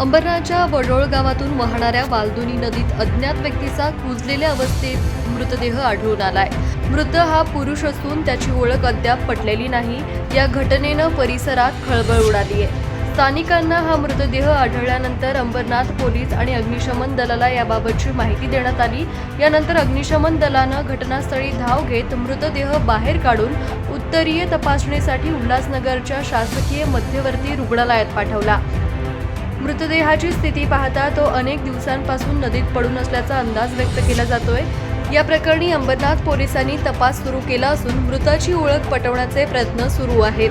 अंबरनाथच्या वडोळ गावातून वाहणाऱ्या वालदुनी नदीत अज्ञात व्यक्तीचा कुजलेल्या अवस्थेत मृतदेह आढळून आलाय. मृत हा पुरुष असून त्याची ओळख अद्याप पटलेली नाही. या घटनेनं परिसरात खळबळ उडाली आहे स्थानिकांना हा मृतदेह आढळल्यानंतर अंबरनाथ पोलीस आणि अग्निशमन दलाला याबाबतची माहिती देण्यात आली. यानंतर अग्निशमन दलानं घटनास्थळी धाव घेत मृतदेह बाहेर काढून उत्तरीय तपासणीसाठी उल्हासनगरच्या शासकीय मध्यवर्ती रुग्णालयात पाठवला. मृतदेहाची स्थिती पाहता तो अनेक दिवसांपासून नदीत पडून असल्याचा अंदाज व्यक्त केला जातोय. या प्रकरणी अंबरनाथ पोलिसांनी तपास सुरू केला असून मृताची ओळख पटवण्याचे प्रयत्न सुरू आहेत.